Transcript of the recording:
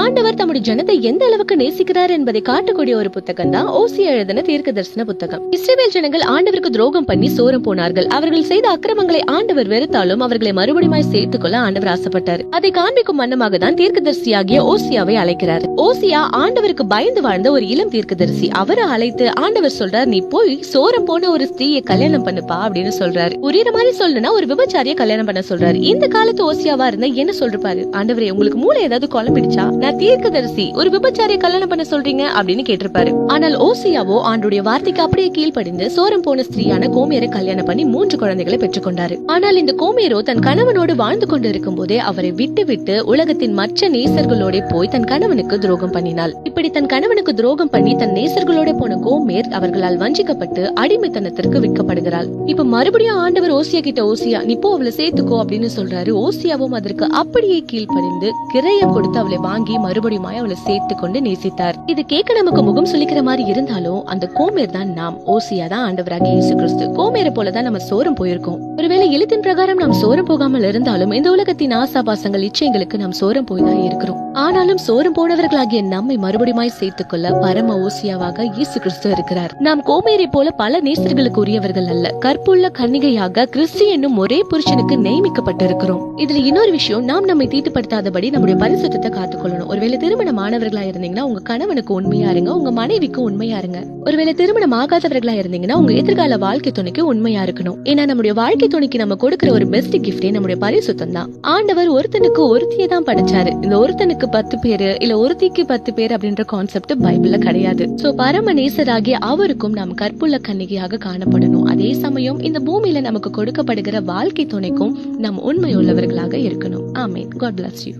ஆண்டவர் தம்முடைய ஜனத்தை எந்த அளவுக்கு நேசிக்கிறார் என்பதை காட்டக்கூடிய ஒரு புத்தகம் தான் ஓசி எழுதின தீர்க்க தரிசன புத்தகம். இஸ்ரேல் ஜனங்கள் ஆண்டவருக்கு துரோகம் பண்ணி சோரம் போனார்கள். அவர்கள் செய்த அக்கிரமங்களை ஆண்டவர் வெறுத்தாலும் அவர்களை மறுபடியும் சேர்த்துக்கொள்ள ஆண்டவர் ஆசைப்பட்டார். அதை காண்பிக்கும் வண்ணமாக தான் தீர்க்கதரிசியாகிய ஓசியாவை அழைக்கிறார். ஓசியா ஆண்டவருக்கு பயந்து வாழ்ந்த ஒரு இளம் தீர்க்கதரிசி. அவரை அழைத்து ஆண்டவர் சொல்றார் நீ போய் சோரம் போன ஒரு ஸ்திரீயை கல்யாணம் பண்ணுப்பா அப்படின்னு சொல்றாரு. புரியுற மாதிரி சொல்லணும்னா ஒரு விபச்சாரிய கல்யாணம் பண்ண சொல்றாரு. இந்த காலத்து ஓசியாவா இருந்தா என்ன சொல்றாரு ஆண்டவரே உங்களுக்கு மூளை ஏதாவது குழம்பிடுச்சா? நான் தீர்க்கதரிசி ஒரு விபச்சாரிய கல்யாணம் பண்ண சொல்றீங்க அப்படின்னு கேட்டிருப்பாரு. ஆனால் ஓசியாவோ ஆண்டுடைய வார்த்தைக்கு அப்படியே கீழ்ப்படிந்து சோரம் போன ஸ்திரீயான கோமியரை கல்யாணம் பண்ணி மூன்று குழந்தைகளை பெற்றுக்கொண்டாரு. ஆனால் இந்த கோமியரோ தன் கணவனோடு வாழ்ந்து கொண்டிருக்கும் போதே அவரை விட்டு விட்டு உலகத்தின் மற்ற நேசர்களோட போய் தன் கணவனுக்கு துரோகம் பண்ணினாள். இப்படி தன் கணவனுக்கு துரோகம் பண்ணி தன் நேசர்களோட போன கோமேர் அவர்களால் வஞ்சிக்கப்பட்டு அடிமைத்தனத்திற்கு விற்கப்படுகிறாள். இப்ப மறுபடியும் ஆண்டவர் ஓசியா கிட்ட ஓசியா நீ போ அவளை சேர்த்துக்கோ அப்படின்னு சொல்றாரு. ஓசியாவும் அதற்கு அப்படியே கீழ்ப்படிந்து கிரையம் கொடுத்து அவளை வாங்கி மறுபடியும் அவளை சேர்த்து கொண்டு நேசித்தார். இது கேட்க நமக்கு முகம் சொல்லிக்கிற மாதிரி இருந்தாலும் அந்த கோமேர் தான் நாம். ஓசியா தான் ஆண்டவராக இயேசு கிறிஸ்து கோமேரை போலதான் நம்ம சோரம் போயிருக்கோம். ஒருவேளை எழுத்தின் பிரகாரம் நாம் சோரம் போகாமல் இருந்தாலும் இந்த உலகத்தின் ஆசாபாசங்கள் இச்சயங்களுக்கு நாம் சோரம் போய் தான் இருக்கிறோம். ஆனாலும் சோரம் போனவர்களாகிய நம்மை மறுபடியுமாய் சேர்த்துக்கொள்ள பரம ஓசியாவாக இயேசு கிறிஸ்து இருக்கிறார். நாம் கோமேரை போல பல நேசர்களுக்கு உரியவர்கள் அல்ல. கற்புள்ள கன்னிகையாக கிறிஸ்து என்னும் ஒரே புருஷனுக்கு நியமிக்கப்பட்டிருக்கிறோம். இதுல இன்னொரு விஷயம் நாம் நம்மை தீட்டுப்படுத்தாதபடி நம்முடைய பரிசுத்தத்தை காத்துக்கொள்ளணும். ஒருவேளை திருமணம் ஆனவர்களா இருந்தீங்கன்னா உங்க கணவனுக்கு உண்மையா இருங்க உங்க மனைவிக்கு உண்மையா இருங்க. ஒருவேளை திருமணம் ஆகாதவர்களா இருந்தீங்கன்னா உங்க எதிர்கால வாழ்க்கை துணைக்கு உண்மையா இருக்கணும். ஏன்னா நம்முடைய வாழ்க்கை துணைக்கு நம்ம கொடுக்கிற ஒரு பெஸ்ட் கிஃப்டே நம்முடைய பரிசுத்தம் தான். ஆண்டவர் ஒருத்தனுக்கு ஒருத்தியை தான் படைச்சாரு. இந்த ஒருத்தனுக்கு பத்து பேரு இல்ல ஒருத்திக்கு பத்து பேர் அப்படின்ற கான்செப்ட் பைபிள்ல கிடையாது. சோ பரமநேசராகிய அவருக்கும் நாம் கற்புள்ள கன்னிகையாக காணப்படணும். அதே சமயம் இந்த பூமியில நமக்கு கொடுக்கப்படுகிற வாழ்க்கை துணைக்கும் நாம் உண்மையுள்ளவர்களாக இருக்கணும். ஆமேன் காட் பிளஸ் யூ